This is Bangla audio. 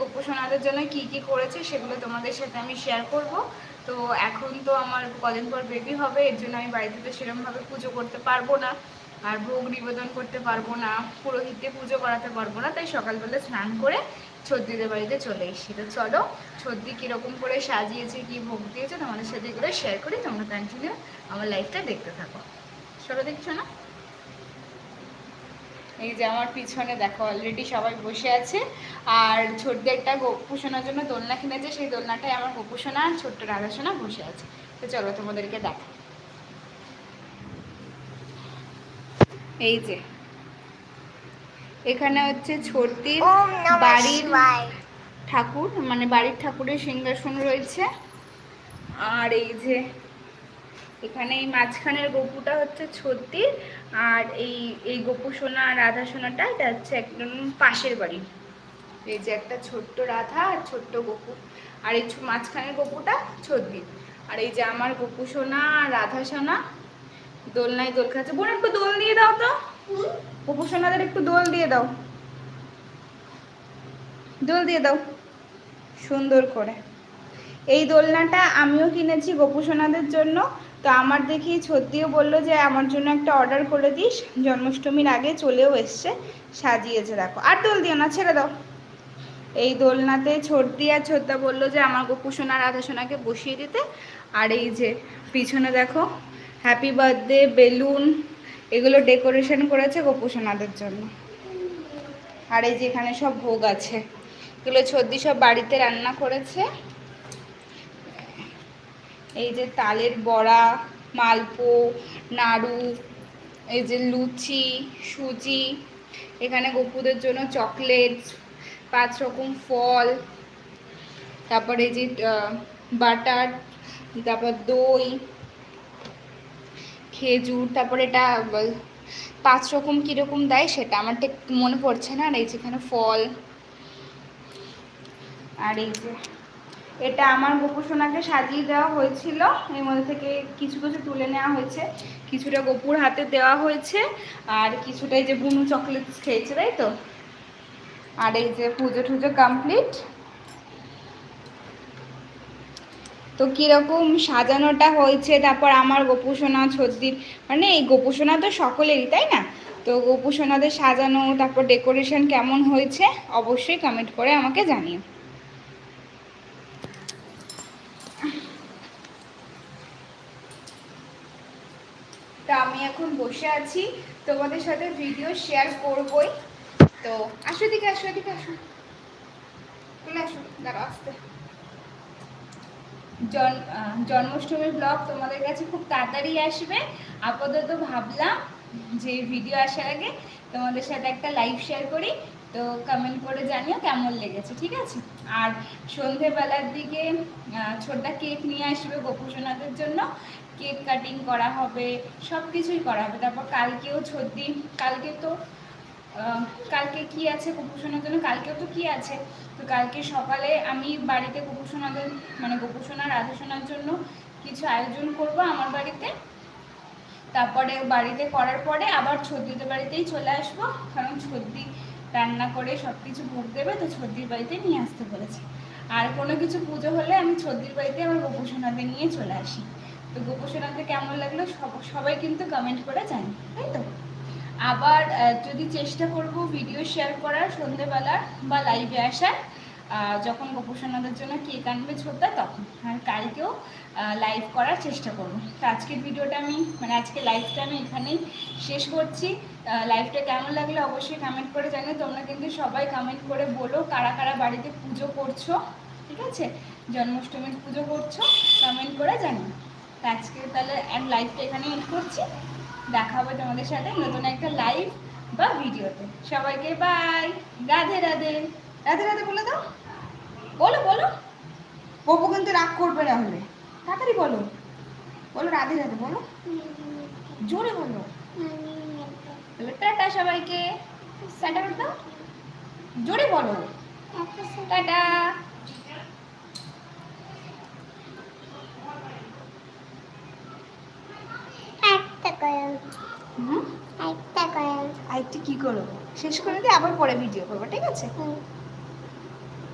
গোপোষণাদের জন্য কি কি করেছে সেগুলো তোমাদের সাথে আমি শেয়ার করব। তো এখন তো আমার কদিন পর বেবি হবে, এর জন্য আমি বাড়িতে তো সেরকমভাবে পুজো করতে পারব না, আর ভোগ নিবেদন করতে পারব না, পুরোহিতকে পুজো করাতে পারব না, তাই সকালবেলা স্নান করে ছদ্দিদের বাড়িতে চলে এসেছি। তো চলো ছদ্দি কীরকম করে সাজিয়েছে, কি ভোগ দিয়েছে তোমাদের সাথে এগুলো শেয়ার করি, তোমরা কন্টিনিউ আমার লাইফটা দেখতে থাকো। চলো দেখছ না এই যে আমার পিছনে দেখো অলরেডি সবাই বসে আছে। আর ছোট্ট একটা গোপুসোনার জন্য দোলনা কিনেছে সেই দোলনাটায় আমার গোপুসোনা আর ছোট্ট রাধাসোনা বসে আছে। তো চলো তোমাদেরকে দেখা এই যে এখানে হচ্ছে ছোট্টির বাড়ির ঠাকুর মানে বাড়ির ঠাকুরের সিংহাসন রয়েছে। আর এই যে এখানে এই মাঝখানের গপুটা হচ্ছে ছত্তির আর এই এই গপু সোনা রাধা সোনাটা, এটা হচ্ছে একদম পাশের বাড়ি। এই যে একটা ছোট্ট রাধা আর ছোট্ট গপু, আর এই মাঝখানের গপুটা ছত্তির আর এই যে আমার গপু সোনা রাধা সোনা, দোলনায় দোল খাচ্ছে। বোন, একটু দোল দিয়ে দাও তো। গপু সোনাদের একটু দোল দিয়ে দাও। দোল দিয়ে দাও। সুন্দর করে। এই দোলনাটা আমিও কিনেছি গোপুসোনাদের জন্য। তো আমার দেখি ছত্তিও বলল যে আমার জন্য একটা অর্ডার করে দিস, জন্মাষ্টমীর আগে চলেও এসছে, সাজিয়েছে দেখো। আর দোল দিও না, ছেড়ে দাও। এই দোলনাতে ছর্দি আর ছোদ্দা বলল যে আমার গোপুসোনা রাধাসোনাকে বসিয়ে দিতে। আর এই যে পিছনে দেখো হ্যাপি বার্থডে বেলুন এগুলো ডেকোরেশন করেছে গোপুসোনাদের জন্য। আর এই যে এখানে সব ভোগ আছে। এগুলো ছর্দি সব বাড়িতে রান্না করেছে। এই যে তালের বড়া, মালপো, নাড়ু, এই যে লুচি, সুজি, এখানে গপুদের জন্য চকলেট পাঁচ রকম ফল, তারপর এই যে বাটার, তারপর দই, খেজুর, তারপর এটা পাঁচ রকম কীরকম দেয় সেটা আমার ঠিক মনে পড়ছে না, আর এই যেখানে ফল, আর এই যে এটা আমার গোপুসোনাকে সাজিয়ে দেওয়া হয়েছিল। এর মধ্যে থেকে কিছু কিছু তুলে নেওয়া হয়েছে। কিছুটা গোপুর হাতে দেওয়া হয়েছে। আর কিছুটা এই যে বুনু চকলেট খেয়েছে, তাই তো? আর এই যে পুজো টুজো কমপ্লিট তো কীরকম সাজানোটা হয়েছে, তারপর আমার গোপুসোনা ছদ্দির মানে এই গোপুসোনা তো সকলেরই, তাই না? তো গোপুসোনাদের সাজানো, তারপর ডেকোরেশন কেমন হয়েছে, অবশ্যই কমেন্ট করে আমাকে জানিও তো আমি এখন বসে আছি। তোমাদের সাথে ভিডিও শেয়ার করবই। তো আসো এদিকে আসো এদিকে, আসো। চলে আসো, দাঁড়াও আসতে। জন্মাষ্টমীর ব্লগ তোমাদের কাছে খুব তাড়াতাড়ি আসবে। আপাতত ভাবলাম যে ভিডিও আসার আগে তোমাদের সাথে একটা লাইভ শেয়ার করি। তো কমেন্ট করে জানিও কেমন লেগেছে, ঠিক আছে? আর সন্ধেবেলার দিকে ছোট্ট কেক নিয়ে আসবে গোপুসোনাদের জন্য। কেক কাটিং করা হবে সব কিছুই করা হবে। তারপর কালকেও ছদ্দি কালকে তো কালকে কি আছে গোপুসোনার জন্য কালকেও তো কি আছে? তো কালকে সকালে আমি বাড়িতে গোপুসোনাদের মানে গোপুসোনা, রাধাসোনার জন্য কিছু আয়োজন করব আমার বাড়িতে। তারপরে বাড়িতে করার পরে আবার ছদ্দিদের বাড়িতেই চলে আসব, কারণ ছদ্দি রান্না করে সব কিছু ভোগ দেবে, তো ছদ্দির বাড়িতে নিয়ে আসতে বলেছে। আর কোনো কিছু পুজো হলে আমি ছদ্দির বাড়িতে আমার গোপুসোনাদের নিয়ে চলে আসি। তো গোপুসোনাদের কেমন লাগল? সব- সবাই কিন্তু কমেন্ট করে জানি, তাই তো? আবার যদি চেষ্টা করব ভিডিও শেয়ার করার সন্ধেবেলার বা লাইভে আসার যখন গোপুসোনাদের জন্য কেক আনবে ছোটটা তখন। আর কালকেও লাইভ করার চেষ্টা করব। তো আজকের ভিডিওটা আমি মানে আজকে লাইভটা আমি এখানেই শেষ করছি। লাইভটা কেমন লাগল অবশ্যই কমেন্ট করে জানিও। তোমরা কিন্তু সবাই কমেন্ট করে বলো কারা কারা বাড়িতে পুজো করছ, ঠিক আছে? জন্মাষ্টমীর পুজো করছ কমেন্ট করে জানিও। আজকে তাহলে এক লাইভটা এখানে এন্ড করছি। দেখা হবে তোমাদের সাথে নতুন একটা লাইভ বা ভিডিওতে। সবাইকে বাই রাধে রাধে। রাধে রাধে বলে দাও। বলো বলো। বপু কিন্তু রাগ করবে না হলে। তাড়াতাড়ি বলো। বলো রাধে রাধে বলো। জোরে বলো। বলো টাটা সবাইকে। টাটা দাও জোরে বলো। টাটা একটা করে হুম একটা করে আরেকটি কি করব? শেষ করে দিয়ে আবার পরে ভিডিও করব ঠিক আছে?